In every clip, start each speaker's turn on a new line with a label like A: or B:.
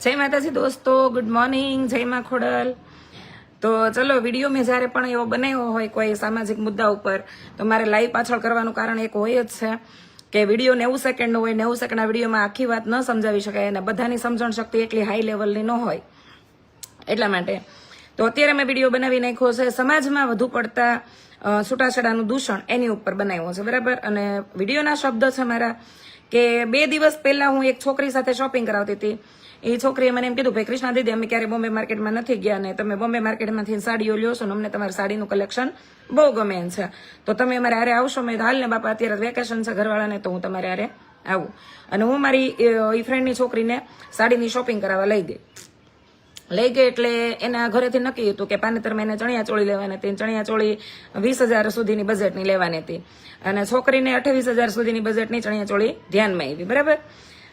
A: જય માતાજી દોસ્તો ગુડ મોર્નિંગ જય મા ખોડલ. તો ચલો વીડિયો મેં જ્યારે પણ એવો બનાવ્યો હોય કોઈ સામાજિક મુદ્દા ઉપર, તો મારે લાઈવ પાછળ કરવાનું કારણ એક હોય જ છે કે વીડિયો નેવું સેકન્ડનો હોય, નેવું સેકન્ડના વિડીયોમાં આખી વાત ન સમજાવી શકાય અને બધાની સમજણ શક્તિ એટલી હાઈ લેવલની ન હોય. એટલા માટે. તો અત્યારે મેં વીડિયો બનાવી નાખ્યો છે, સમાજમાં વધુ પડતા છૂટાછેડાનું દૂષણ એની ઉપર બનાવ્યો છે, બરાબર? અને વિડીયોના શબ્દ છે મારા. કે બે દિવસ પહેલા હું એક છોકરી સાથે શોપિંગ કરાવતી હતી. એ છોકરીએ મને એમ કીધું, ભાઈ કૃષ્ણા દીદી, અમે ક્યારે બોમ્બે માર્કેટમાં નથી ગયા ને તમે બોમ્બે માર્કેટમાંથી સાડીઓ લ્યો છો ને અમને તમારી સાડીનું કલેક્શન બહુ ગમે એમ છે. તો તમે અમારે હારે આવશો, મેં હાલ ને બાપા, અત્યારે વેકેશન છે ઘરવાળાને, તો હું તમારે હારે આવું. અને હું મારી એ ફ્રેન્ડની છોકરીને સાડીની શોપિંગ કરાવવા લઈ ગઈ. લઈ ગઈ એટલે એના ઘરેથી નક્કી હતું કે પાનેતરમાં એને ચણિયા ચોળી લેવાની હતી. ચણિયા ચોળી વીસ હજાર સુધીની બજેટની લેવાની હતી. અને છોકરીને અઠ્યાવીસ હજાર સુધીની બજેટની ચણિયા ચોળી ધ્યાનમાં આવી. બરાબર?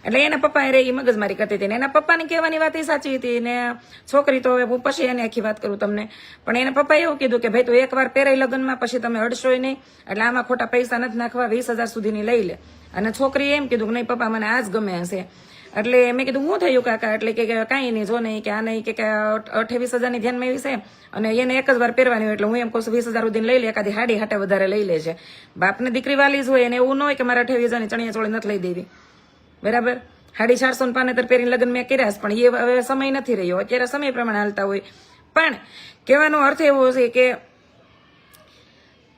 A: એટલે એના પપ્પા રે એ મગજમારી કરતી હતી ને એના પપ્પાની કહેવાની વાત એ સાચી હતી ને છોકરી તો હવે હું પછી એની આખી વાત કરું તમને. પણ એના પપ્પાએ એવું કીધું કે ભાઈ તું એકવાર પહેરાય લગ્નમાં, પછી તમે અડશો નહીં. એટલે આમાં ખોટા પૈસા નથી નાખવા, વીસ હજાર સુધીની લઈ લે. અને છોકરીએ એમ કીધું કે નહીં, પપ્પા, મને આ જ ગમે હશે. એટલે મેં કીધું, હું થયું કાકા? એટલે કે કાંઈ નહીં, જો નહીં, કે આ નહીં, કે અઠ્યાવીસ હજારની ધ્યાનમાં એવી છે. અને એને એક જ વાર પહેરવાની હોય એટલે હું એમ કહું વીસ હજાર સુધી લઈ લે, એકાદી હાડી હાટે વધારે લઈ લે છે બાપને દીકરી વાલી જ હોય, એને એવું ન હોય કે મારે અઠ્યાવીસ હજારની ચણિયા ચોળી નથી લઈ દેવી. બરાબર? સાડી ચારસો ને પાનેતર પહેરીને લગ્ન મેં કર્યા પણ એ હવે સમય નથી રહ્યો. અત્યારે સમય પ્રમાણે હાલતા હોય. પણ કહેવાનો અર્થ એવો છે કે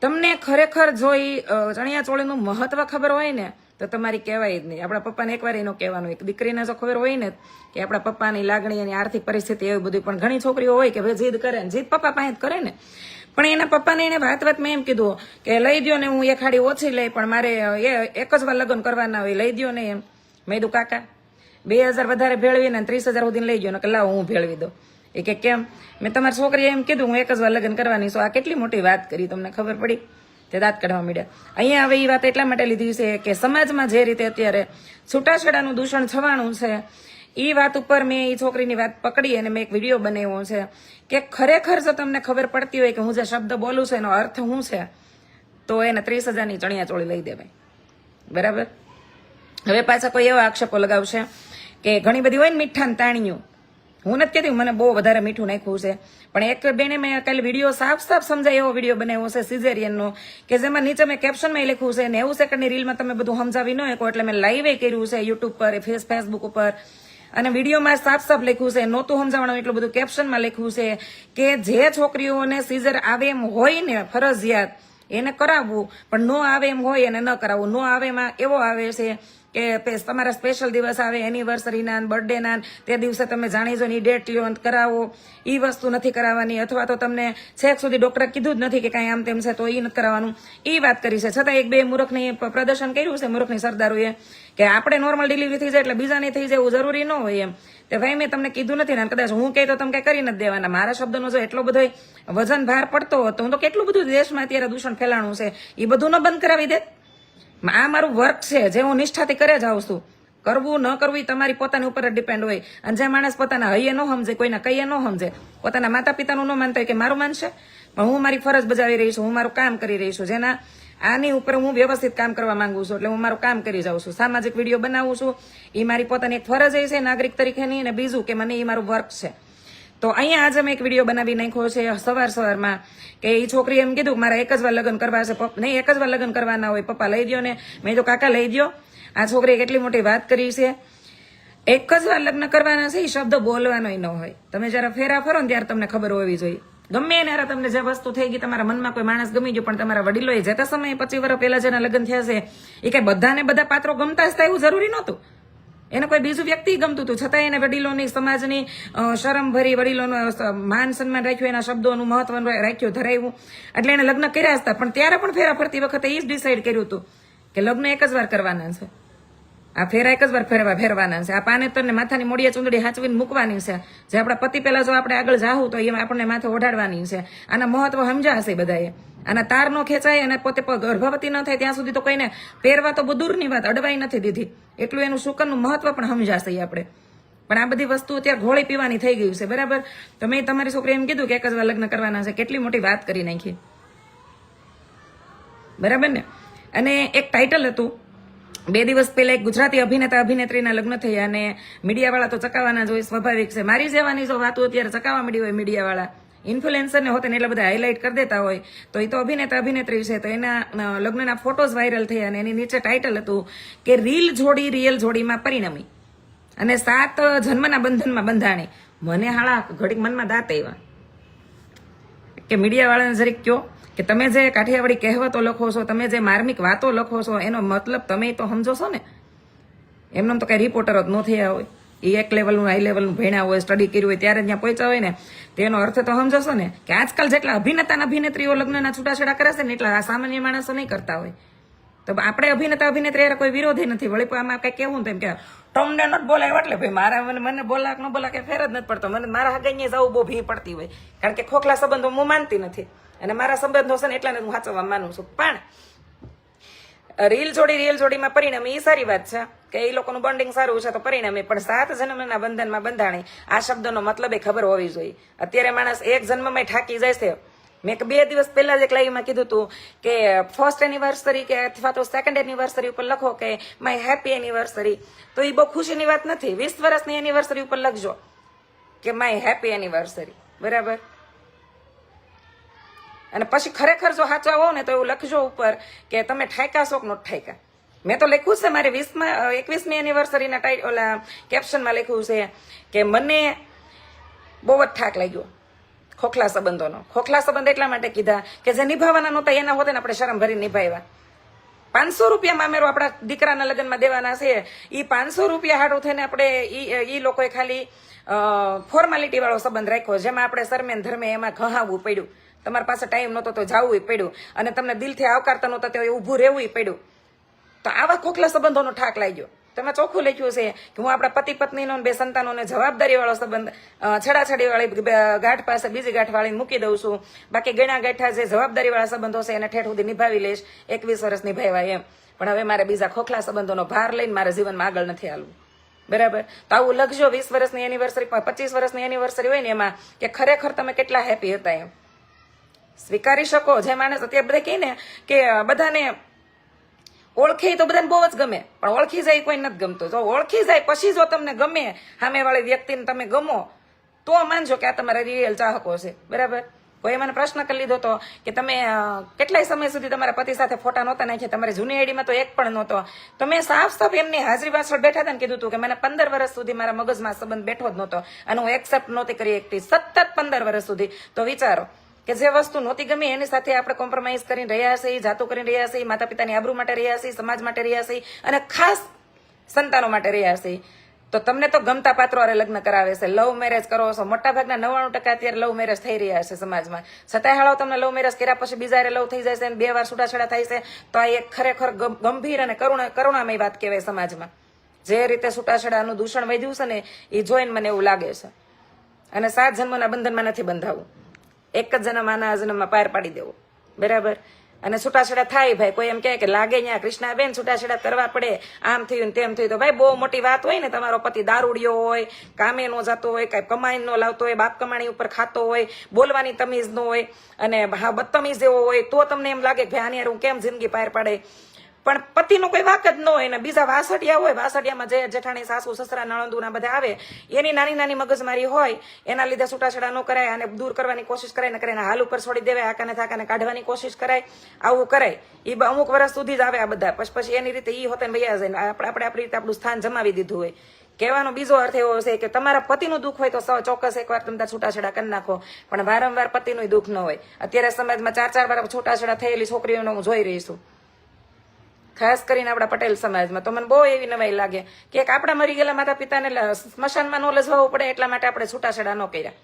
A: તમને ખરેખર જો એ ચણિયા ચોળીનું મહત્વ ખબર હોય ને તો તમારી કહેવાય જ નહીં. આપણા પપ્પાને એકવાર એનો કહેવાનું એક દીકરીને જો ખબર હોય ને કે આપણા પપ્પાની લાગણી અને આર્થિક પરિસ્થિતિ એવી બધી, પણ ઘણી છોકરીઓ હોય કે ભાઈ જીદ કરે ને, જીદ પપ્પા પાસે જ કરે ને. પણ એના પપ્પાને એને વાત વાત મેં એમ કીધું કે લઈ દ્યો ને હું એ ખાડી ઓછી લઈ, પણ મારે એ એક જ વાર લગ્ન કરવાના હોય, લઈ દ્યો ને એમ. મેં કીધું, કાકા, બે હજાર વધારે ભેળવીને ત્રીસ હજાર સુધી લઈ ગયો ને કે લાવ, હું ભેળવી દઉં. એ કે, કેમ? મેં તમારી છોકરીએ એમ કીધું, હું એક જ વાર લગ્ન કરવાની છું. આ કેટલી મોટી વાત કરી, તમને ખબર પડી? તે દાંત કાઢવા માંડ્યા. અહીંયા હવે એ વાત એટલા માટે લીધી છે કે સમાજમાં જે રીતે અત્યારે છૂટાછેડાનું દૂષણ થવાનું છે એ વાત ઉપર મેં એ છોકરીની વાત પકડી અને મેં એક વીડિયો બનાવ્યો છે કે ખરેખર જો તમને ખબર પડતી હોય કે હું જે શબ્દ બોલું છું એનો અર્થ શું છે, તો એને ત્રીસ હજારની ચણિયા ચોળી લઈ દેવાય. બરાબર? હવે પાછા કોઈ એવા આક્ષેપો લગાવશે કે ઘણી બધી હોય ને મીઠાન તાણિયું હું નથી કહેતી, મને બહુ વધારે મીઠું નાખ્યું છે. પણ એક બેને મેં કાલે વીડિયો સાફ સાફ સમજાય, એવો વીડિયો બનાવ્યો છે સિઝેરિયનનો કે જેમાં નીચે મેં કેપ્શનમાં લખ્યું છે, નેવું સેકન્ડની રીલમાં તમે બધું સમજાવી ન શકો, એટલે મેં લાઈવે કર્યું છે યુટ્યુબ પર, ફેસ ફેસબુક ઉપર. અને વિડીયોમાં સાફ સાફ લખ્યું છે, નહોતું સમજાવવાનું એટલું બધું કેપ્શનમાં લખ્યું છે કે જે છોકરીઓને સીઝર આવે એમ હોય ને, ફરજિયાત, એને કરાવવું. પણ નો આવે એમ હોય, એને ન કરાવવું. નો આવે એમાં એવો આવે છે કે તમારા સ્પેશિયલ દિવસ આવે એનિવર્સરીના બર્થડેના તે દિવસે તમે જાણી જો ડેટ લ્યો કરાવો. એ વસ્તુ નથી કરાવવાની. અથવા તો તમને છેક સુધી ડોક્ટરે કીધું જ નથી કે કાંઈ આમ તેમ છે તો એ નથી કરાવવાનું. એ વાત કરી છે. છતાં એક બે મૂર્ખની પ્રદર્શન કર્યું છે, મૂર્ખની સરદારોએ, કે આપણે નોર્મલ ડિલિવરી થઈ જાય એટલે બીજાની થઈ જાય એવું જરૂરી ન હોય એમ. તે ભાઈ મેં તમને કીધું નથી ને કદાચ હું કહે તો તમે કંઈ કરી નથી દેવાના. મારા શબ્દનો જો એટલો બધો વજન ભાર પડતો હતો હું તો કેટલું બધું દેશમાં અત્યારે દૂષણ ફેલાણું છે. એ બધું ન બંધ કરાવી દે. આ મારું વર્ક છે, જે હું નિષ્ઠાથી કરે જાઉં છું. કરવું ન કરવું એ તમારી પોતાની ઉપર જ ડિપેન્ડ હોય. અને જે માણસ પોતાના હૈયે ન સમજે, કોઈના કહીએ ન સમજે, પોતાના માતા પિતાનું ન માનતા હોય કે મારું માનશે? પણ હું મારી ફરજ બજાવી રહી છું, હું મારું કામ કરી રહી છું. જેના, આની ઉપર હું વ્યવસ્થિત કામ કરવા માંગુ છું, એટલે હું મારું કામ કરી જાઉં છું. સામાજિક વીડિયો બનાવું છું. એ મારી પોતાની એક ફરજ એ છે, નાગરિક તરીકેની, અને બીજું કે મને એ મારું વર્ક છે. તો અહીંયા આજે મેં એક વીડિયો બનાવી નાખ્યો છે સવાર સવારમાં કે એ છોકરી એમ કીધું મારે એક જ વાર લગ્ન કરવા છે નહીં, એક જ વાર લગ્ન કરવાના હોય, પપ્પા લઈ દો ને. મેં તો કાકા લઈ દ્યો. આ છોકરીએ કેટલી મોટી વાત કરી છે. એક જ વાર લગ્ન કરવાના છે એ શબ્દ બોલવાનો ન હોય. તમે જ્યારે ફેરા ફરો ને ત્યારે તમને ખબર હોવી જોઈએ. ગમે એને તમને જે વસ્તુ થઈ ગઈ, તમારા મનમાં કોઈ માણસ ગમી ગયો, પણ તમારા વડીલોએ જતા સમયે પચીસ વર્ષ પહેલા જેના લગ્ન થયા છે એ કઈ બધાને બધા પાત્રો ગમતા જ થાય એવું જરૂરી નહોતું. એને કોઈ બીજું વ્યક્તિ ગમતું હતું. છતાં એને વડીલોની, સમાજની શરમ શરમભરી વડીલોનો માન સન્માન રાખ્યું, એના શબ્દોનું મહત્વ રાખ્યું, ધરાવ્યું. એટલે એને લગ્ન કર્યા હતા. પણ ત્યારે પણ ફેરા ફરતી વખતે એ જ ડિસાઈડ કર્યું હતું કે લગ્ન એક જ વાર કરવાના છે. આ ફેરા એક જ વાર ફેરવા, ફેરવાના છે. આ પાનેતરને માથાની મોડિયા ચૂંદડી હાચવીને મૂકવાની છે. જે આપણા પતિ પહેલા જો આપણે આગળ જાહું તો એમાં આપણને માથે ઓઢાડવાની છે. આના મહત્વ સમજાશે બધાએ. આના તાર ન ખેંચાય અને પોતે ગર્ભવતી ન થાય ત્યાં સુધી તો કોઈને પહેરવા તો દૂરની વાત અડવાઈ નથી દીધી. એટલું એનું શુકનનું મહત્વ પણ સમજાશે આપણે. પણ આ બધી વસ્તુ અત્યારે ઘોળી પીવાની થઈ ગયું છે, બરાબર? તો મેં તમારી છોકરી એમ કીધું કે એક જ વાર લગ્ન કરવાના છે, કેટલી મોટી વાત કરી નાખી. બરાબર ને? અને એક ટાઇટલ હતું, બે દિવસ પહેલા એક ગુજરાતી અભિનેતા, અભિનેત્રીના લગ્ન થયા અને મીડિયાવાળા તો ચકાવવાના જ હોય, સ્વાભાવિક છે. મારી જેવાની જો વાતો અત્યારે ચકાવવા મળી હોય મીડિયાવાળા ઇન્ફ્લુએન્સરને હોત ને એટલા બધા હાઇલાઇટ કરી દેતા હોય, તો એ તો અભિનેતા અભિનેત્રી છે, તો એના લગ્નના ફોટોઝ વાયરલ થયા અને એની નીચે ટાઇટલ હતું કે રીલ જોડી રિયલ જોડીમાં પરિણમી. અને સાત જન્મના બંધનમાં બંધાણી. મને હાળા ઘડીક મનમાં દાંત આવ્યા. કે મીડિયાવાળાને જરીક કયો કે તમે જે કાઠિયાવાડી કહેવતો લખો છો, તમે જે માર્મિક વાતો લખો છો, એનો મતલબ તમે તો સમજો છો ને? એમનો તો કઈ રિપોર્ટર જ ન થયા હોય. એ એક લેવલનું હાઈ લેવલનું ભણ્યા હોય સ્ટડી કર્યું હોય, ત્યારે ત્યાં પહોંચ્યા હોય ને તેનો અર્થ તો સમજશો ને, કે આજકાલ જેટલા અભિનેતા અભિનેત્રીઓ લગ્નના છૂટાછેડા કરે છે ને, એટલા સામાન્ય માણસો નહીં કરતા હોય. તો આપણે અભિનેતા, અભિનેત્રી કોઈ વિરોધી નથી. વળી આમાં કઈ કેવું તેમ કે તમને નથી બોલાય એટલે ભાઈ મારા મને મને બોલાક, ન બોલા કે ફેર જ નથી પડતો. મને, મારા હગાઈ જવું બહુ ભી પડતી હોય. કારણ કે ખોખલા સંબંધો હું માનતી નથી. અને મારા સંબંધો છે ને, એટલાને હું સાચવવા માનું છું. પણ રીલ જોડી, રીલ જોડીમાં પરિણામે એ સારી વાત છે કે એ લોકોનું બોન્ડિંગ સારું છે તો પરિણામે પણ સાત જન્મના બંધનમાં બંધાણી. આ શબ્દનો મતલબ એ ખબર હોવી જોઈએ. અત્યારે માણસ એક જન્મમાં ઠાકી જાય છે. મેં બે દિવસ પહેલા જ એક લાઈવમાં કીધું હતું કે ફર્સ્ટ એનિવર્સરી કે અથવા તો સેકન્ડ એનિવર્સરી ઉપર લખો કે માય હેપી એનિવર્સરી તો એ બહુ ખુશીની વાત નથી. વીસ વર્ષની એનિવર્સરી ઉપર લખજો કે માય હેપી એનિવર્સરી બરાબર? અને પછી ખરેખર જો સાચા હોવ ને તો એવું લખજો ઉપર કે તમે ઠાયકા કે નો ઠાયકા. મેં તો લખ્યું છે મારે વીસમાં એકવીસમી એનિવર્સરીના ટાઈ, ઓલા કેપ્શનમાં લખ્યું છે કે મને બહુ જ થાક લાગ્યો ખોખલા સંબંધોનો. ખોખલા સંબંધ એટલા માટે કીધા કે જે નિભાવવાના નહોતા, એના હોતે આપણે શરમ ભરી નિભાવ્યા. પાંચસો રૂપિયા મામેરો આપણા દીકરાના લગ્નમાં દેવાના છે. એ પાંચસો રૂપિયા હાડું થઈને આપણે ઈ લોકોએ ખાલી ફોર્માલિટી વાળો સંબંધ રાખ્યો, જેમાં આપણે સરમેન ધર્મે એમાં ઘહાવવું પડ્યું. તમારી પાસે ટાઈમ નહોતો તો જાવું પડ્યું. અને તમને દિલથી આવકારતા નહોતા તો ઊભું રહેવું પડ્યું. તો આવા ખોખલા સંબંધોનો ઠાક લાગ્યો. તમે ચોખ્ખું લખ્યું છે કે હું આપણા પતિ પત્નીનો બે સંતાનોને જવાબદારી વાળો સંબંધ અ, વાળી ગાંઠ પાસે બીજી ગાંઠ વાળીને મૂકી દઉં છું. બાકી ગણા ગાંઠા જે જવાબદારી વાળા સંબંધો છે એને ઠેઠ સુધી નિભાવી લઈશ. એકવીસ વર્ષ નિભાવ્યા એમ. પણ હવે મારે બીજા ખોખલા સંબંધોનો ભાર લઈને મારા જીવનમાં આગળ નથી હાલવું. બરાબર? તો આવું લખજો વીસ વર્ષની એનિવર્સરી પચીસ વર્ષની એનિવર્સરી હોય ને એમાં કે ખરેખર તમે કેટલા હેપી હતા એમ. સ્વીકારી શકો. જે માણસ અત્યારે બધા કહે ને કે બધાને ઓળખે તો બધાને બહુ જ ગમે. પણ ઓળખી જાય કોઈ નથી ગમતું. જો ઓળખી જાય, પછી જો તમને ગમે સામેવાળી વ્યક્તિને તમે ગમો, તો માનજો કે આ તમારા રિયલ ચાહકો છે. બરાબર? કોઈ મને પ્રશ્ન કરી લીધો તો કે તમે કેટલાય સમય સુધી તમારા પતિ સાથે ફોટા નહોતા નાખ્યા, તમારી જૂની આઈડીમાં તો એક પણ નહોતો. તો મેં સાફ સાફ એમની હાજરી પાછળ બેઠા હતા ને કીધું હતું કે મને પંદર વર્ષ સુધી મારા મગજમાં સંબંધ બેઠો જ નહોતો. અને હું એક્સેપ્ટ નહોતી કરી એકટી. સતત પંદર વર્ષ સુધી. તો વિચારો કે જે વસ્તુ નહોતી ગમી એની સાથે આપણે કોમ્પ્રોમાઇઝ કરીને રહ્યા છીએ જાતો કરીને રહ્યા છીએ માતા પિતાની આબરૂ માટે રહ્યા છીએ સમાજ માટે રહ્યા છીએ અને ખાસ સંતાનો માટે રહ્યા છીએ. તો તમને તો ગમતા પાત્રો અરે લગ્ન કરાવે છે. લવ મેરેજ કરો છો. મોટા ભાગના નવ્વાણું ટકા અત્યારે લવ મેરેજ થઈ રહ્યા છે સમાજમાં. છતાંય હાળો તમને લવ મેરેજ કર્યા પછી બીજા લવ થઈ જાય છે બે વાર છૂટાછેડા થાય છે, તો આ એક ખરેખર ગંભીર અને કરુણા, કરુણામય વાત કહેવાય સમાજમાં. જે રીતે છૂટાછેડાનું દૂષણ વધ્યું છે ને એ જોઈને મને એવું લાગે છે. અને સાત જન્મના બંધનમાં નથી બંધાવું. એક જ જન્મ આના જન્મમાં પાર પાડી દેવો. બરાબર? અને છૂટાછેડા થાય ભાઈ. કોઈ એમ કહે કે લાગે ત્યાં કૃષ્ણાબેન છૂટાછેડા કરવા પડે, આમ થયું તેમ થયું તો ભાઈ બહુ મોટી વાત હોય ને તમારો પતિ દારૂડિયો હોય, કામે નો જતો હોય, કાંઈ કમાઈ નો લાવતો હોય, બાપ કમાણી ઉપર ખાતો હોય, બોલવાની તમીઝ ન હોય, અને હા બદતમીજ એવો હોય, તો તમને એમ લાગે કે ભાઈ આની હું કેમ જિંદગી પાર પાડે? પણ પતિનો કોઈ વાક જ ન હોય ને બીજા વાસડિયા હોય, વાસડિયામાં જે જેઠાણી, સાસુ, સસરા નણંદુના બધા આવે, એની નાની નાની મગજમારી હોય, એના લીધે છૂટાછેડા ન કરાય અને દૂર કરવાની કોશિશ કરાય ને કરે હાલ ઉપર છોડી દેવાય, આકાને થાકાને કાઢવાની કોશિશ કરાય, આવું કરાય. એ અમુક વર્ષ સુધી જ આવે આ બધા. પછી પછી એની રીતે એ હોતે ભૈયા જાય આપણે આપણે આપણી રીતે આપણું સ્થાન જમાવી દીધું હોય. કહેવાનો બીજો અર્થ એવો છે કે તમારા પતિનું દુઃખ હોય તો ચોક્કસ એકવાર તમે છૂટાછેડા કરી નાખો. પણ વારંવાર પતિનું દુઃખ ન હોય. અત્યારે સમાજમાં ચાર ચાર વાર છૂટાછેડા થયેલી છોકરીઓને હું જોઈ રહી છું. ખાસ કરીને આપણા પટેલ સમાજમાં. તો મને બહુ એવી નવાઈ લાગે કે આપણા મરી ગયેલા માતા પિતાને સ્મશાનમાં ન લજવાવું પડે એટલા માટે આપણે છૂટાછેડા ન કર્યા.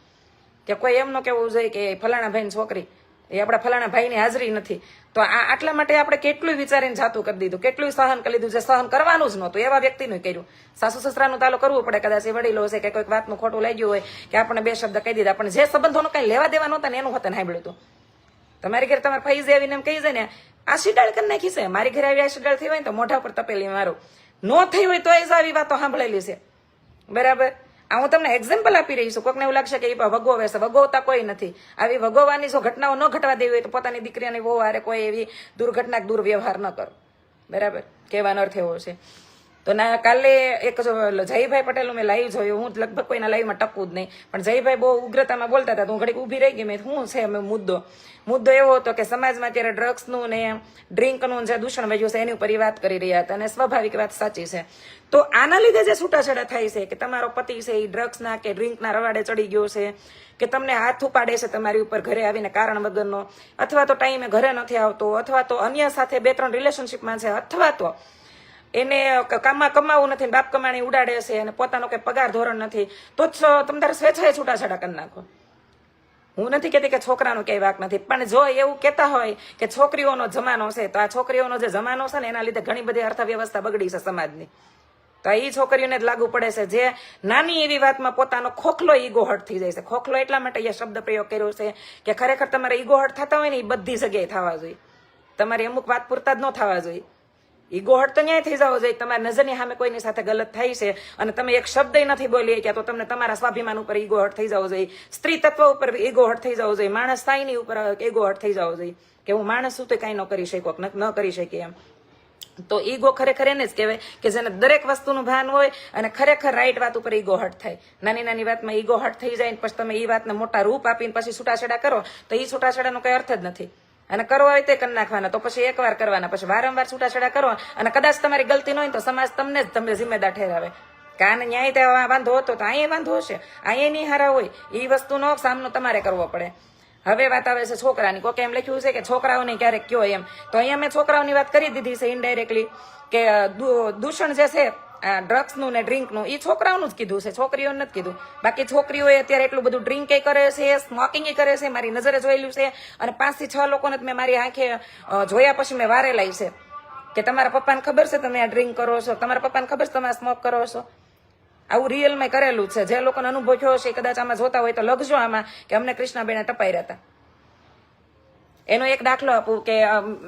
A: કે કોઈ એમ ન કહેવું જોઈએ કે ફલાણા ભાઈની છોકરી, એ આપણા ફલાણા ભાઈની હાજરી નથી. તો આ આટલા માટે આપણે કેટલું વિચારીને જાતું કરી દીધું કેટલું સહન કરી લીધું જે સહન કરવાનું જ નહોતું. એવા વ્યક્તિનું કર્યું. સાસુ સસરાનું તાલો કરવું પડે કદાચ એ વડીલો હશે કે કોઈક વાતનું ખોટું લાગ્યું હોય કે આપણે બે શબ્દ કહી દીધા. પણ જે સંબંધોનું કઈ લેવા દેવા નહોતા ને એનું હતું સાંભળ્યું હતું તમારી ઘરે તમારે ફૈઝ એવીને એમ કહી જાય ને આ શીડાળ કરી નાખી છે. મારી ઘરે આવી આ શીડાળ થઈ હોય તો મોઢા પર તપેલી મારું. ન થઈ હોય તો એ જ આવી વાતો સાંભળેલી છે. બરાબર? આ હું તમને એક્ઝામ્પલ આપી રહી છું. કોકને એવું લાગશે કે એ વગોવે છે. વગોવતા કોઈ નથી. આવી વગોવાની જો ઘટનાઓ ન ઘટવા દેવી હોય તો પોતાની દીકરીની વહુ હારે કોઈ એવી દુર્ઘટના દુર્વ્યવહાર ન કરો. બરાબર? કહેવાનો અર્થ એવો છે. તો ના, કાલે એક જયભાઈ પટેલનું મેં લાઈવ જોયું. હું લગભગ કોઈના લાઈવમાં ટકું જ નહીં. પણ જયભાઈ બહુ ઉગ્રતામાં બોલતા હતા. હું ઘડીક ઊભી રહી ગઈ. મેં શું છે? મુદ્દો. મુદ્દો એવો હતો કે સમાજમાં અત્યારે ડ્રગ્સનું ને ડ્રિંકનું જે દૂષણ વધ્યું છે, એની ઉપર વાત કરી રહ્યા હતા. અને સ્વાભાવિક વાત સાચી છે. તો આના લીધે જે છૂટાછેડા થાય છે કે તમારો પતિ છે એ ડ્રગ્સના કે ડ્રિંકના રવાડે ચડી ગયો છે, કે તમને હાથ ઉપાડે છે તમારી ઉપર ઘરે આવીને કારણ વગરનો, અથવા તો ટાઈમે ઘરે નથી આવતો, અથવા તો અન્ય સાથે બે ત્રણ રિલેશનશીપમાં છે, અથવા તો એને કામમાં કમાવું નથી બાપ કમાણી ઉડાડે છે અને પોતાનો કઈ પગાર ધોરણ નથી, તો જ તમે તારે સ્વેચ્છાએ છૂટાછેડા કરી નાખો. હું નથી કહેતી કે છોકરાનો ક્યાંય વાક નથી, પણ જો એવું કહેતા હોય કે છોકરીઓનો જમાનો છે, તો આ છોકરીઓનો જે જમાનો છે ને, એના લીધે ઘણી બધી અર્થવ્યવસ્થા બગડી છે સમાજની. તો એ છોકરીઓને જ લાગુ પડે છે, જે નાની એવી વાતમાં પોતાનો ખોખલો ઈગો હર્ટ થઈ જાય છે. ખોખલો એટલા માટે એ શબ્દ પ્રયોગ કર્યો છે કે ખરેખર તમારે ઈગો હર્ટ થતા હોય ને એ બધી જગ્યાએ થવા જોઈએ. તમારી અમુક વાત પૂરતા જ ન થવા જોઈએ. ઈગો હર્ટ તો ન્યાય થઈ જવો જોઈએ. તમારી નજરની સામે કોઈની સાથે ગલત થાય છે અને તમે એક શબ્દ નથી બોલી શક્યા, તો તમને તમારા સ્વાભિમાન ઉપર ઈગો હર્ટ થઈ જવો જોઈએ. સ્ત્રી તત્વ ઉપર ઈગો હર્ટ થઈ જવો જોઈએ. માણસ સ્થાયની ઉપર ઈગો હર્ટ થઈ જવો જોઈએ. કે હું માણસ છું તો કાંઈ ન કરી શકો ન કરી શકીએ એમ. તો ઈગો ખરેખર એને જ કહેવાય કે જેને દરેક વસ્તુનું ભાન હોય અને ખરેખર રાઈટ વાત ઉપર ઈગો હટ થાય. નાની નાની વાતમાં ઈગો હટ થઈ જાય પછી તમે એ વાતને મોટા રૂપ આપીને પછી છૂટાછેડા કરો, તો એ છૂટાછેડાનો કઈ અર્થ જ નથી. અને કરવા હોય તે કરી નાખવાના. તો પછી એકવાર કરવાના, પછી વારંવાર છૂટાછેડા કરો અને કદાચ તમારી ગલતી ન હોય તો સમાજ તમને જ તમને જિમ્મેદાર ઠેરાવે. કાન ન્યાય ત્યાં વાંધો હતો તો અહીંયા વાંધો હશે. અહીંયા નહીં હારા હોય. એ વસ્તુનો સામનો તમારે કરવો પડે. હવે વાત આવે છે છોકરાની. કોકે એમ લખ્યું છે કે છોકરાઓને ક્યારેક કયો એમ. તો અહીંયા મેં છોકરાઓની વાત કરી દીધી છે ઇનડાયરેક્ટલી કે દૂષણ જે છે ડ્રગ્સનું ને ડ્રિંકનું એ છોકરાઓનું જ કીધું છે, છોકરીઓને નથી કીધું. બાકી છોકરીઓએ અત્યારે એટલું બધું ડ્રિંક કરે છે સ્મોકિંગ કરે છે, મારી નજરે જોયેલું છે. અને પાંચથી છ લોકોને મેં મારી આંખે જોયા પછી મેં વારેલાઈ છે. કે તમારા પપ્પાને ખબર છે તમે આ ડ્રિંક કરો છો? તમારા પપ્પાને ખબર છે તમે સ્મોક કરો છો? આવું રિયલમાં કરેલું છે. જે લોકોને અનુભવ થયો છે કદાચ આમાં જોતા હોય તો લખજો આમાં કે અમને કૃષ્ણાબેને ટપાઈ હતા. એનો એક દાખલો આપું કે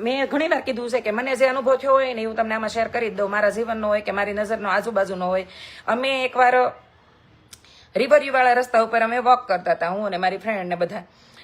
A: મેં ઘણી વાર કીધું છે કે મને જે અનુભવ થયો હોય ને હું તમને આમાં શેર કરી દઉં. મારા જીવનનો હોય કે મારી નજરનો, આજુબાજુનો હોય. અમે એકવાર રિવરવ્યુ રસ્તા ઉપર અમે વોક કરતા હતા, હું અને મારી ફ્રેન્ડ ને બધા.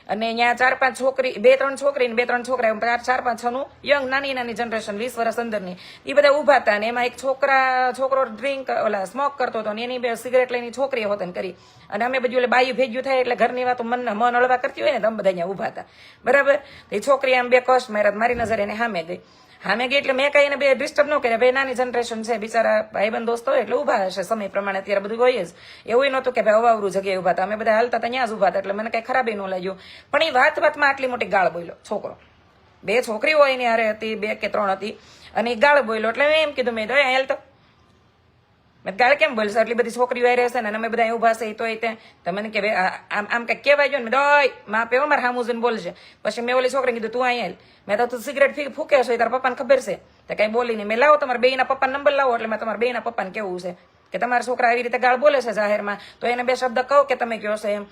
A: અને અહીંયા ચાર પાંચ છોકરી, બે ત્રણ છોકરી બે ત્રણ છોકરા ચાર ચાર પાંચ છ નું યંગ નાની નાની જનરેશન વીસ વર્ષ અંદરની. એ બધા ઊભા હતા અને એમાં એક છોકરા, છોકરો ડ્રિંક ઓલા સ્મોક કરતો હતો ને એની બે સિગરેટ લઈને છોકરીએ હોતન કરી. અને અમે બધું એટલે બાયું ભેગ્યું થાય એટલે ઘરની વાતો મન મન હળવા કરતી હોય ને તો અમે બધા અહીંયા ઊભા હતા. બરાબર? એ છોકરી આમ બે કશ માર્યા, મારી નજર એને સામે ગઈ. સામે ગઈ એટલે મેં કઈ એને બે ડિસ્ટર્બ ન કર્યા. ભાઈ, નાની જનરેશન છે, બિચારા ભાઈબંધ દોસ્તો હોય એટલે ઊભા હશે. સમય પ્રમાણે અત્યારે બધું હોય જ. એવું નહોતું કે ભાઈ, અવાવરું જગ્યાએ ઊભા હતા. અમે બધા હાલતા ત્યાં જ ઊભા હતા. એટલે મને કઈ ખરાબી ન લાગ્યું. પણ એ વાત વાતમાં આટલી મોટી ગાળ બોલ્યો છોકરો. બે છોકરીઓ એની હારે હતી, બે કે ત્રણ હતી. અને ગાળ બોલ્યો એટલે મેં એમ કીધું, મેં તો હેલ તો મેં ગાળ કેમ બોલશે? એટલી બધી છોકરીઓ આવી રહેશે ને અમે બધા એવું ભાષે તો તે તો મને કે આમ આમ કંઈક કહેવાય ગયો ને દોય મા પેવો મારે હામું જોઈને બોલશે પછી મેં ઓલી છોકરીને કીધું, તું અહીંયા મેં તો તું સિગરેટ ફી ફૂકે છો તારા પપ્પાને ખબર છે. તો કઈ નહીં. મેં લાવો, તમારા બેના પપ્પા નંબર લાવો, એટલે મેં તમારા બેના પપ્પાને કેવું છે કે તમારા છોકરા આવી રીતે ગાળ બોલે છે જાહેરમાં. તો એને બે શબ્દ કહો કે તમે કહો છો એમ.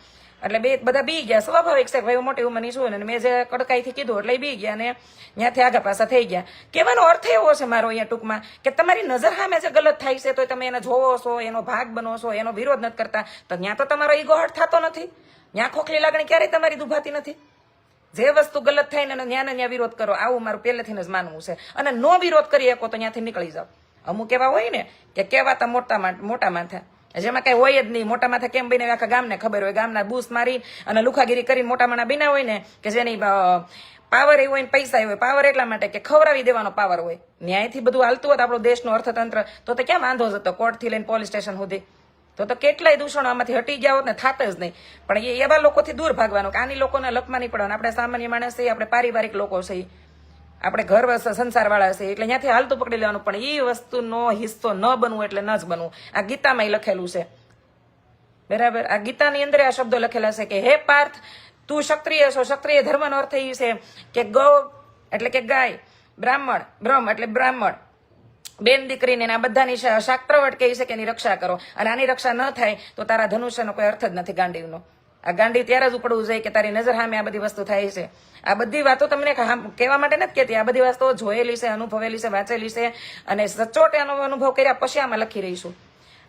A: એટલે બે બધા બી ગયા. સ્વાભાવિક છે ભાઈ મોટી ઉંમરની છું ને મેં જે કડકાઈથી કીધું એટલે બી ગયા ને ત્યાંથી આગા પાછા થઈ ગયા. કહેવાનો અર્થ એવો છે મારો અહીંયા ટૂંકમાં કે તમારી નજર સામે જે ગલત થાય છે તો તમે એને જોવો છો, એનો ભાગ બનો છો, એનો વિરોધ નથી કરતા. તો ત્યાં તો તમારો ઈગો હટ થતો નથી. ત્યાં ખોખલી લાગણી ક્યારેય તમારી દુભાતી નથી. જે વસ્તુ ગલત થાય ને ત્યાં ને ત્યાં વિરોધ કરો. આવું મારું પહેલેથી જ માનવું છે. અને નો વિરોધ કરી શકો તો ત્યાંથી નીકળી જાઓ. અમુક એવા હોય ને કે કહેવાતા મોટા મોટા માથા. જેમાં કઈ હોય જ નહીં. મોટા માથા કેમ બને આખા ગામને ખબર હોય. ગામના બૂસ મારી અને લુખાગીરી કરીને મોટા માણા બન્યા હોય ને કે જેની પાવર એવો હોય પૈસા હોય. પાવર એટલા માટે કે ખવડાવી દેવાનો પાવર હોય. ન્યાયથી બધું હાલતું હોત આપણો દેશનું અર્થતંત્ર, તો તો ક્યાં વાંધો જતો કોર્ટથી લઈને પોલીસ સ્ટેશન સુધી. તો તો કેટલાય દૂષણો આમાંથી હટી ગયા હોત ને થાત જ નહીં. પણ એ એવા લોકોથી દૂર ભાગવાનું કે આની લોકોને લખમાં નહીં પડવાનું. આપણે સામાન્ય માણસ છીએ, આપણે પારિવારિક લોકો છીએ. આપણે ઘર સંસારવાળા હશે એટલે ત્યાંથી હાલતું પકડી લેવાનું, પણ એ વસ્તુનો હિસ્સો ન બનવું એટલે ન જ બનવું. આ ગીતામાં લખેલું છે. બરાબર? આ ગીતાની અંદર આ શબ્દો લખેલા છે કે, હે પાર્થ, તું ક્ષત્રિય છો. ક્ષત્રિય ધર્મનો અર્થ એ છે કે ગૌ, એટલે કે ગાય, બ્રાહ્મણ, બ્રહ્મ, એટલે બ્રાહ્મણ. બેન દીકરીને આ બધાની શાસ્ત્રવટ કહે છે કે એની રક્ષા કરો. અને આની રક્ષા ન થાય તો તારા ધનુષ્યનો કોઈ અર્થ જ નથી ગાંડીવનો. આ ગાંડી ત્યારે જ ઉપડવું જોઈએ કે તારી નજર સામે આ બધી વસ્તુ થાય છે. આ બધી વાતો તમને હામ- કહેવા માટે નથી કહેતી. આ બધી વસ્તુઓ જોયેલી છે, અનુભવેલી છે, વાંચેલી છે અને સચોટ એનો અનુભવ કર્યા પછી આમાં લખી રહીશું.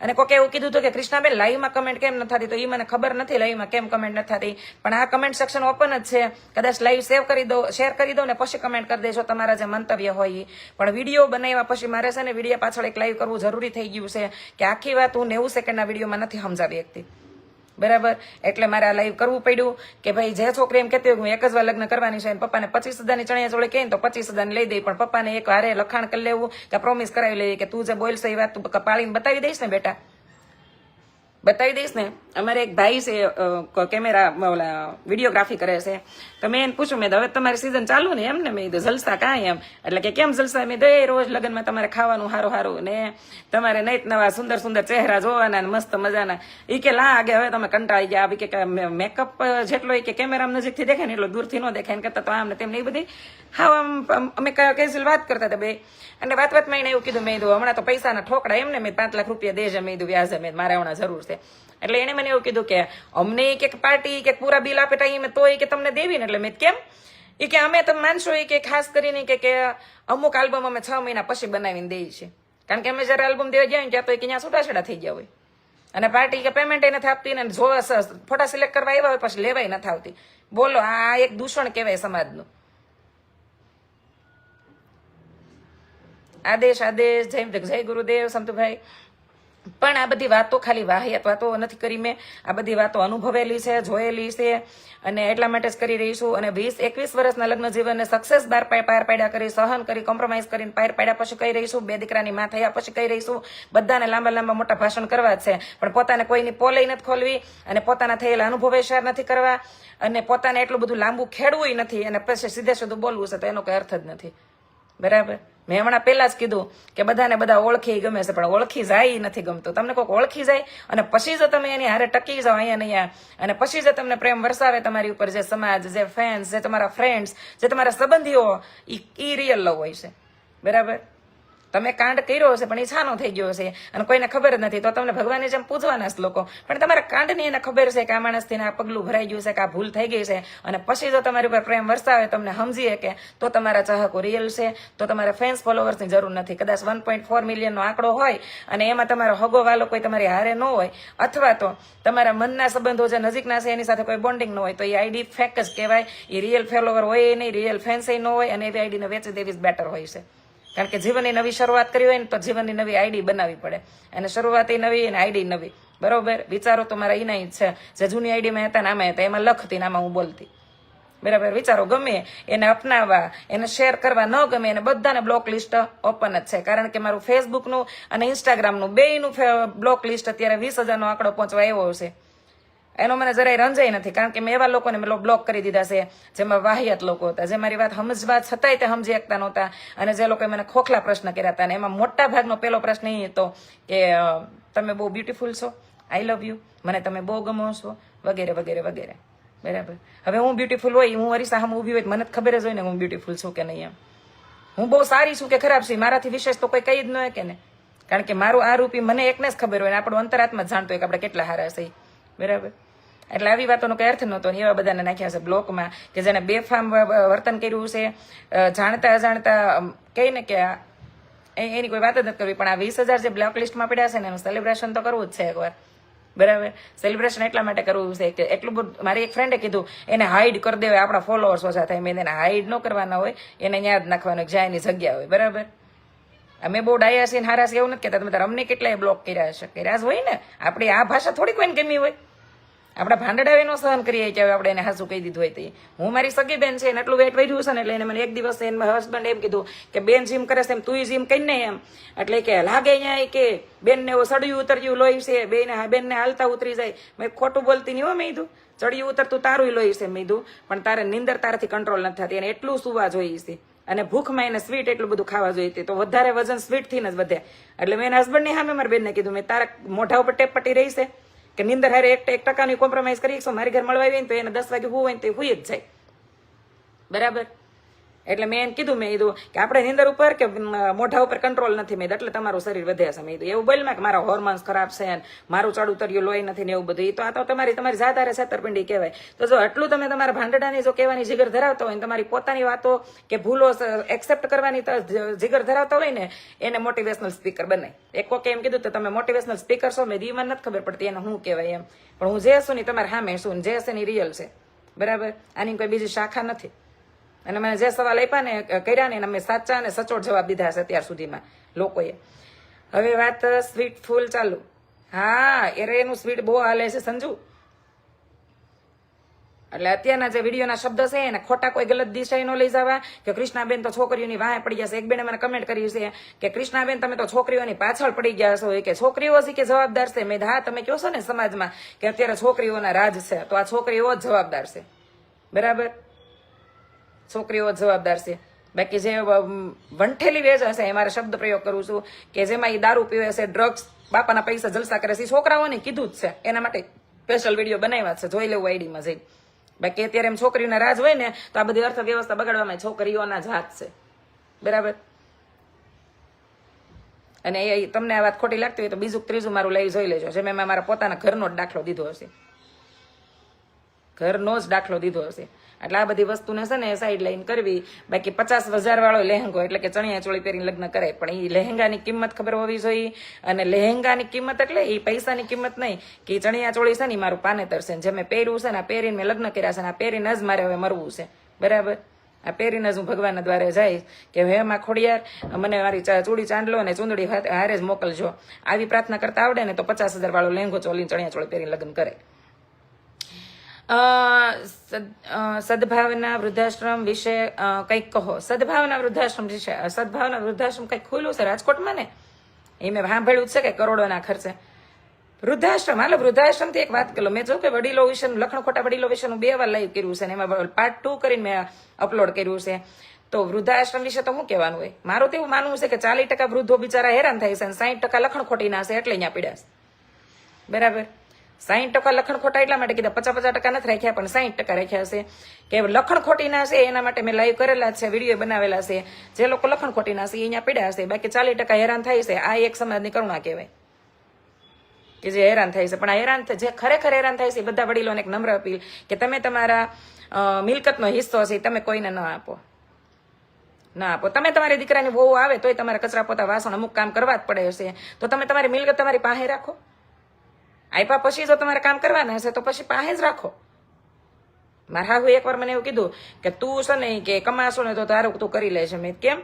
A: અને કોકે એવું કીધું હતું કે કૃષ્ણાબેન, લાઈવમાં કમેન્ટ કેમ નથી થતી તો એ મને ખબર નથી લાઈવમાં કેમ કમેન્ટ નથી થતી પણ આ કમેન્ટ સેક્શન ઓપન જ છે. કદાચ લાઈવ સેવ કરી દો શેર કરી દો ને પછી કમેન્ટ કરી દેજો તમારા જે મંતવ્ય હોય એ પણ વીડિયો બનાવ્યા પછી મારે છે ને વીડિયો પાછળ એક લાઈવ કરવું જરૂરી થઈ ગયું છે કે આખી વાત હું નેવું સેકન્ડના વિડીયોમાં નથી સમજાવી શકતી. બરાબર? એટલે મારે આ લાઈવ કરવું પડ્યું કે ભાઈ, જે છોકરી એમ કહેતી હોય હું એક જ વાર લગ્ન કરવાની છે પપ્પાને પચીસ હજારની ચણિયા ચોળી કહે તો પચીસ હજારની લઈ દઈ પણ પપ્પાને એક હારે લખાણ કરી લેવું કે પ્રોમિસ કરાવી લઈએ કે તું જે બોલશે એ વાત તું પાળીને બતાવી દઈશ ને બેટા. બતાવી દઈશ ને. અમારે એક ભાઈ છે કેમેરા ઓલા વિડીયોગ્રાફી કરે છે. તો મેં એને પૂછ્યું, મેં હવે તમારી સિઝન ચાલુ ને એમ ને? મેં કીધું, જલસા કાંઈ એમ. એટલે કે, કેમ જલસા? મેં દે રોજ લગ્નમાં તમારે ખાવાનું સારું સારું ને તમારે નૈત નવા સુંદર સુંદર ચહેરા જોવાના ને મસ્ત મજાના. એ કે, લા, આગે હવે તમે કંટાળી ગયા. આવી કે મેકઅપ જેટલો એ કે કેમેરા નજીકથી દેખાય ને, એટલો દૂરથી ન દેખાય. ને કરતા તો આમ ને તેમ ને એ બધી. હા આમ અમે કેઝ્યુઅલ વાત કરતા હતા બે. અને વાત વાતમાં એને એવું કીધું, મેં કીધું, હમણાં તો પૈસાના ઠોકડા એમને મેં પાંચ લાખ રૂપિયા દેજે મેં કીધું, વ્યાજે મેં મારે હમણાં જરૂર છે. એટલે એને મને એવું કીધું કે, અમને કે પાર્ટી કે પૂરા બિલ આપે ટાઈમે તો એ કે તમને દેવી ને? એટલે મેં કેમ? એ કે, અમે તમે માનશો એ કે ખાસ કરીને કે કે અમુક આલ્બમ અમે છ મહિના પછી બનાવીને દઈએ છીએ. કારણ કે અમે જ્યારે આલ્બમ દેવા ગયા ને ત્યાં તો એ કે ત્યાં છૂટાછેડા થઈ ગયા હોય. અને પાર્ટી કે પેમેન્ટ નથી આપતી ને જો સ- ફોટા સિલેક્ટ કરવા આવ્યા હોય, પછી લેવાય નથી આવતી. બોલો, આ એક દૂષણ કહેવાય સમાજનું. આદેશ આદેશ, જય જય ગુરુદેવ, સંતુભાઈ. પણ આ બધી વાતો ખાલી વાહિયાત વાતો નથી કરી મેં. આ બધી વાતો અનુભવેલી છે, જોયેલી છે અને એટલા માટે જ કરી રહી છું. અને વીસ, એકવીસ વર્ષના લગ્ન જીવનને સક્સેસ બાર પાર પાડ્યા કરી, સહન કરી કોમ્પ્રોમાઇઝ કરીને પાર પાડ્યા પછી કહી રહીશું? બે દીકરાની માં થયા પછી કહી રહીશું? બધાને લાંબા લાંબા મોટા ભાષણ કરવા છે. પણ પોતાને કોઈની પોલઈ નથી ખોલવી અને પોતાના થયેલા અનુભવે શેર નથી કરવા અને પોતાને એટલું બધું લાંબુ ખેડવું નથી અને પછી સીધે સીધું બોલવું છે તો એનો કોઈ અર્થ જ નથી. બરાબર? મેં હમણાં પહેલાં જ કીધું કે બધાને બધા ઓળખી ગમે છે, પણ ઓળખી જાય નથી ગમતું. તમને કોઈક ઓળખી જાય અને પછી જો તમે એની હારે ટકી જાઓ અહીંયા અહીંયા. અને પછી જે તમને પ્રેમ વરસાવે તમારી ઉપર જે સમાજ, જે ફેન્સ જે તમારા ફ્રેન્ડ્સ જે તમારા સંબંધીઓ એ રિયલ લવ હોય છે. બરાબર? તમે કાંડ કર્યો હશે, પણ એ છાનો થઈ ગયો હશે. અને કોઈને ખબર જ નથી, તો તમને ભગવાનની જેમ પૂજવાના જ લોકો. પણ તમારા કાંડની એને ખબર છે કે આ માણસથી આ પગલું ભરાઈ ગયું છે, કે આ ભૂલ થઈ ગઈ છે. અને પછી જો તમારી ઉપર પ્રેમ વરસાવે, તમને સમજીએ કે તો તમારા ચાહકો રિયલ છે, તો તમારે ફેન્સ ફોલોવર્સની જરૂર નથી. કદાચ વન પોઈન્ટ ફોર મિલિયનનો આંકડો હોય અને એમાં તમારો હગો વાલો કોઈ તમારી હારે ન હોય, અથવા તો તમારા મનના સંબંધો જે નજીકના છે, એની સાથે કોઈ બોન્ડિંગ ન હોય, તો એ આઈડી ફેક જ કહેવાય. એ રિયલ ફોલોવર હોય નહીં રિયલ ફેન્સ ન હોય, અને એવી આઈડીને વેચી દેવી જ બેટર હોય છે. કારણ કે જીવનની નવી શરૂઆત કરી હોય ને તો જીવનની નવી આઈડી બનાવવી પડે. અને શરૂઆત એ નવી અને આઈડી નવી. બરોબર? વિચારો તો મારા એના જ છે. જે જૂની આઈડીમાં હતા ને આમાં હતા, એમાં લખતી ને આમાં હું બોલતી. બરાબર? વિચારો, ગમે એને અપનાવવા, એને શેર કરવા, ન ગમે એને બધાને બ્લોક લિસ્ટ ઓપન જ છે. કારણ કે મારું ફેસબુકનું અને ઇન્સ્ટાગ્રામનું બેયનું બ્લોક લિસ્ટ અત્યારે વીસ હજારનો આંકડો પહોંચવા આવ્યો છે. એનો મને જરાય રંજાઈ નથી, કારણ કે મેં એવા લોકોને મેં બ્લોક કરી દીધા છે, જેમાં વાહિયાત લોકો હતા, જે મારી વાત સમજવા છતાંય તે સમજી શકતા નહોતા, અને જે લોકોએ મને ખોખલા પ્રશ્ન કર્યા હતા, અને એમાં મોટા ભાગનો પહેલો પ્રશ્ન એ હતો કે તમે બહુ બ્યુટીફુલ છો આઈ લવ યુ મને તમે બહુ ગમો છો, વગેરે વગેરે વગેરે. બરાબર. હવે હું બ્યુટીફુલ હોય, હું અરીસા સામે ઊભી હોય મને જ ખબર જ હોય ને હું બ્યુટીફુલ છું કે નહીં એમ. હું બહુ સારી છું કે ખરાબ છું મારાથી વિશેષ તો કોઈ કહી જ ન હોય કે ને. કારણ કે મારું આ રૂપી મને એકને જ ખબર હોય ને આપણું અંતરાત્મા જાણતો હોય કે આપણે કેટલા હારા છે બરાબર. એટલે આવી વાતોનો કંઈ અર્થ નહોતો. એવા બધાને નાખ્યા છે બ્લોકમાં કે જેને બેફામ વર્તન કર્યું છે. જાણતા અજાણતા કહે ને કે એની કોઈ વાત જ નથી કરવી. પણ આ વીસ હજાર જે બ્લોક લિસ્ટમાં પડ્યા છે ને, એનું સેલિબ્રેશન તો કરવું જ છે એકવાર. બરાબર? સેલિબ્રેશન એટલા માટે કરવું છે કે એટલું બધું, મારી એક ફ્રેન્ડે કીધું, એને હાઈડ કરી દેવાય, આપણા ફોલોઅર્સ ઓછા થાય. મેં એને હાઈડ ન કરવાના હોય, એને યાદ નાખવાનું જ્યાં એની જગ્યા હોય. બરાબર? અમે બહુ ડાયા છીએ હારા છીએ એવું નથી કહેતા. તમે અમને કેટલાય બ્લોક કર્યા હશે કર્યા જ હોય ને? આપણી આ ભાષા થોડી કોઈને ગમી હોય. આપણા ભાંડડા એનો સહન કરીએ કે હવે આપણે એને હાસું કહી દીધું હોય તો. હું મારી સગી બેન છે એને એટલું વેટ વધ્યું છે ને એટલે એને મને એક દિવસ એના હસબન્ડ એમ કીધું કે બેન જીમ કરે છે એમ તું જીમ કરીને એમ. એટલે કે લાગે અહીંયા કે બેનને એવું સડ્યું ઉતર્યું લોહી છે, બેને બેનને હાલતા ઉતરી જાય. મેં ખોટું બોલતી નહીં હો મેં કીધું ચડ્યું ઉતરતું તારું લોહી છે મેં કીધું પણ તારે નિંદર તારાથી કંટ્રોલ નથી થતી. અને એટલું સુવા જોઈએ છે. અને ભૂખમાં એને સ્વીટ એટલું બધું ખાવા જોઈએ. તો. વધારે વજન સ્વીટથી જ વધે. એટલે મેં એના હસબન્ડની સામે મારા બેનને કીધું, મેં તારા મોઢા ઉપર ટેપ પટી રહી છે. કે નિંદર હારે એક એક ટકાની કોમ્પ્રોમાઇઝ કરી એકસો મારી ઘર મળવા આવી તો એને દસ વાગે હું હોય ને તો હુઈ જ જાય. બરાબર? એટલે મેં એને કીધું, મેં કીધું કે આપણે નીંદર ઉપર કે મોઢા ઉપર કંટ્રોલ નથી મેં એટલે તમારું શરીર વધે છે. મેં કીધું, એવું બોલમાં કે મારા હોર્મોન્સ ખરાબ છે ને, મારું ચડ ઉતર્યું લોહી નથી ને એવું બધું. એ તો આ તો તમારી તમારી જાતારે છેતરપિંડી કહેવાય. તો જો એટલું તમે તમારા ભાંડડાની જો કહેવાની જીગર ધરાવતા હોય તમારી પોતાની વાતો કે ભૂલો એક્સેપ્ટ કરવાની જીગર ધરાવતા હોય ને, એને મોટિવેશનલ સ્પીકર બનાય. એક કોકે એમ કીધું તો તમે મોટિવેશનલ સ્પીકર છો, મેં દીવાન નથી ખબર પડતી, એને શું કહેવાય એમ. પણ હું જે છું ને તમારે હા મેં છું જે છે ને રિયલ છે. બરાબર? આની કોઈ બીજી શાખા નથી. અને મને જે સવાલ આપ્યા ને કર્યા ને અમે સાચા અને સચોટ જવાબ દીધા છે અત્યાર સુધીમાં લોકોએ. હવે વાત સ્વીટ ફૂલ ચાલુ. હા, એરે એનું સ્વીટ બહુ હાલે છે, સંજુ. એટલે અત્યારના જે વિડીયોના શબ્દ છે, એને ખોટા કોઈ ગલત દિશાએ ન લઈ જવા કે કૃષ્ણાબેન તો છોકરીઓની વાહે પડી જશે એક બેને મને કમેન્ટ કર્યું છે કે, કૃષ્ણાબેન, તમે તો છોકરીઓની પાછળ પડી ગયા છો. કે, છોકરીઓ છે કે જવાબદાર છે? મેં હા, તમે કહો છો ને સમાજમાં કે અત્યારે છોકરીઓના રાજ છે? તો આ છોકરીઓ જ જવાબદાર છે. બરાબર? છોકરીઓ જવાબદાર છે. બાકી જે વંઠેલી વેજ હશે, એ મારે શબ્દ પ્રયોગ કરું છું કે જેમાં એ દારૂ પીવે છે ડ્રગ્સ બાપાના પૈસા જલસા કરે છે. છોકરાઓને કીધું જ છે. એના માટે સ્પેશિયલ વીડિયો બનાવ્યા છે. જોઈ લેવું આઈડીમાં જઈ બાકી અત્યારે એમ છોકરીઓના રાજ હોય ને, તો આ બધી અર્થવ્યવસ્થા બગાડવામાં છોકરીઓના જ હાથ છે. બરાબર? અને એ તમને આ વાત ખોટી લાગતી હોય તો બીજું ત્રીજું મારું લઈ જોઈ લેજો. જે મેં મારા પોતાના ઘરનો જ દાખલો દીધો હશે. ઘરનો જ દાખલો દીધો હશે. એટલે આ બધી વસ્તુને છે ને સાઈડ લાઈન કરવી. બાકી પચાસ વાળો લહેંગો એટલે કે ચણિયા ચોળી પહેરીને લગ્ન કરે. પણ એ લહેંગાની કિંમત ખબર હોવી જોઈએ. અને લહેંગાની કિંમત એટલે એ પૈસાની કિંમત નહીં કે ચણિયા ચોળી છે ને મારું પાનેતર છે. જે મેં પહેર્યું છે ને આ પહેરીને મેં લગ્ન કર્યા છે ને આ પહેરીને જ મારે હવે મરવું છે. બરાબર? આ પહેરીને જ હું ભગવાનના દ્વારે જઈશ. કે હે માં ખોડિયાર મને મારી ચૂડી ચાંદલો અને ચૂંદડી હારે જ મોકલજો. આવી પ્રાર્થના કરતા આવડે ને તો પચાસ હજાર વાળો લહેંગો ચોલીને ચણિયા ચોળી પહેરીને લગ્ન કરે. અ, સદ- અ, સદભાવના વૃદ્ધાશ્રમ વિશે કંઈક કહો. સદભાવના વૃદ્ધાશ્રમ વિશે સદભાવના વૃદ્ધાશ્રમ કંઈક ખુલ્લું છે રાજકોટમાં ને? એ મેં સાંભળ્યું છે કે કરોડોના ખર્ચે. વૃદ્ધાશ્રમ, હાલો વૃદ્ધાશ્રમથી એક વાત કરો મેં જો કે વડીલો વિશે લખણ ખોટા વડીલો વિશે બે વાર લાઈવ કર્યું છે ને એમાં પાર્ટ ટુ કરીને મેં અપલોડ કર્યું છે. તો વૃદ્ધાશ્રમ વિશે તો શું કહેવાનું હોય? મારું તો એવું માનવું છે કે ચાલીસ ટકા વૃદ્ધો બિચારા હેરાન થાય છે અને સાઠ ટકા લખણ ખોટીના છે એટલે અહીંયા પીડાશે. બરાબર? સાહીઠ ટકા લખણ ખોટા એટલા માટે કીધા પચાસ પચાસ ટકા નથી રાખ્યા, પણ સાહીઠ ટકા રાખ્યા હશે. કે લખણ ખોટીના છે, એના માટે મેં લાઈવ કરેલા છે વીડિયો બનાવેલા છે. જે લોકો લખણ ખોટીના છે, એ અહીંયા પીડ્યા હશે. બાકી ચાલીસ ટકા હેરાન થાય છે. આ એક સમાજની કરુણા કહેવાય. કે જે હેરાન થાય છે. પણ આ હેરાન જે ખરેખર હેરાન થાય છે બધા વડીલોને એક નમ્ર અપીલ કે તમે તમારા મિલકતનો હિસ્સો છે તમે કોઈને ન આપો. ના આપો. તમે તમારી દીકરાની બહુ આવે, તોય તમારે કચરા પોતા વાસણ અમુક કામ કરવા જ પડે છે તો તમે તમારી મિલકત તમારી પાસે રાખો. આપ્યા પછી જો તમારે કામ કરવાના હશે, તો પછી પાસે જ રાખો. મારા હાહુ એકવાર મને એવું કીધું કે તું છે ને કે કમાશો ને તો તારું તું કરી લેશે મેં કેમ?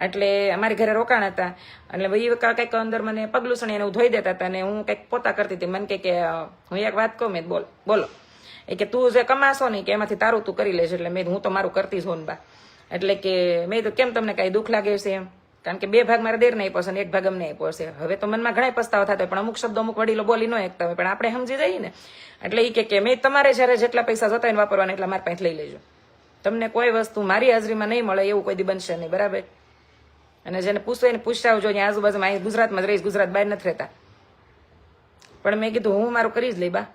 A: એટલે અમારી ઘરે રોકાણ હતા. એટલે ભાઈ કંઈક અંદર મને પગલું સણી એને ધોઈ દેતા હતા ને હું કંઈક પોતા કરતી હતી. મને કે હું એક વાત કહું, મેં બોલ, બોલો. એ કે, તું જે કમાશો ને કે એમાંથી તારું તું કરી લેશે એટલે મેં હું તો મારું કરતી જ હોન બા. એટલે કે મેં તો કેમ તમને કાંઈ દુઃખ લાગે છે એમ? કારણ કે બે ભાગ મારા દેર નહીં પહોંચે એક ભાગ અમને આપ્યો છે. હવે તો મનમાં ઘણા પસ્તાવા થતા હોય, પણ અમુક શબ્દો અમુક વડીલો બોલી ન એકતા હોય, પણ આપણે સમજી જઈએ ને. એટલે એ કે મેં તમારે જ્યારે જેટલા પૈસા જતા હોય વાપરવાના એટલા મારા પાસે લઈ લેજો. તમને કોઈ વસ્તુ મારી હાજરીમાં નહીં મળે એવું કોઈ દી બનશે નહીં, બરાબર? અને જેને પૂછવું એને પૂછતા આવજો અહીંયા આજુબાજુમાં અહીં ગુજરાતમાં જ રહીશ, ગુજરાત બહાર નથી રહેતા. પણ મેં કીધું, હું મારું કરી જ લઈ બા.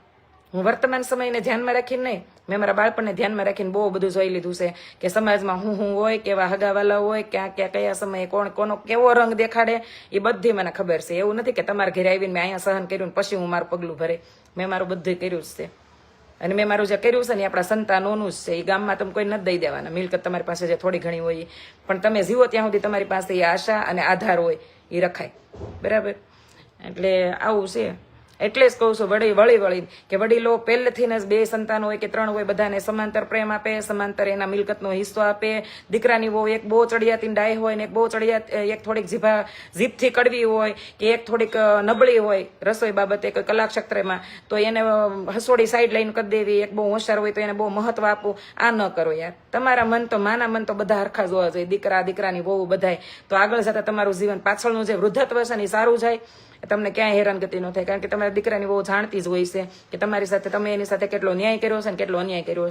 A: હું વર્તમાન સમયને ધ્યાનમાં રાખીને નહીં મેં મારા બાળપણને ધ્યાનમાં રાખીને બહુ બધું જોઈ લીધું છે કે સમાજમાં હું હું હોય, કેવા હગાવાલા હોય, ક્યાં ક્યાં કયા સમયે કોણ કોનો કેવો રંગ દેખાડે, એ બધી મને ખબર છે. એવું નથી કે તમારા ઘરે આવીને મેં અહીંયા સહન કર્યું પછી હું મારું પગલું ભરે. મેં મારું બધું કર્યું જ છે. અને મેં મારું જે કર્યું છે ને આપણા સંતાનોનું જ છે. એ ગામમાં તમે કોઈ નથી દઈ દેવાના. મિલકત તમારી પાસે જે થોડી ઘણી હોય પણ તમે જીવો ત્યાં સુધી તમારી પાસે એ આશા અને આધાર હોય એ રખાય. બરાબર? એટલે આવું છે. એટલે જ કહું છું, વળી વળી વળી કે વડીલો પહેલેથી જ બે સંતાન હોય કે ત્રણ હોય, બધાને સમાંતર પ્રેમ આપે, સમાંતર એના મિલકતનો હિસ્સો આપે. દીકરાની વહુ એક બહુ ચડિયાતી ડાય હોય ને એક બહુ ચડિયાત એક થોડીક જીભા, જીભથી કડવી હોય કે એક થોડીક નબળી હોય, રસોઈ બાબતે કોઈ કલાક્ષેત્રમાં તો એને હસોડી સાઈડ લાઈન કરી દેવી, એક બહુ હોશિયાર હોય તો એને બહુ મહત્વ આપવું, આ ન કરો યાર. તમારા મન તો માના મન તો બધા હરખા જોવા જોઈએ, દીકરા, દીકરાની વહુ બધાય. તો આગળ જતા તમારું જીવન પાછળનું જે વૃદ્ધત્વ છે ને સારું જાય. તમને ક્યાંય હેરાનગતિ ન થાય. કારણ કે તમારા દીકરાની બહુ જાણતી જ હોય છે કે તમારી સાથે તમે એની સાથે કેટલો ન્યાય કર્યો છે ને કેટલો અન્યાય કર્યો છે.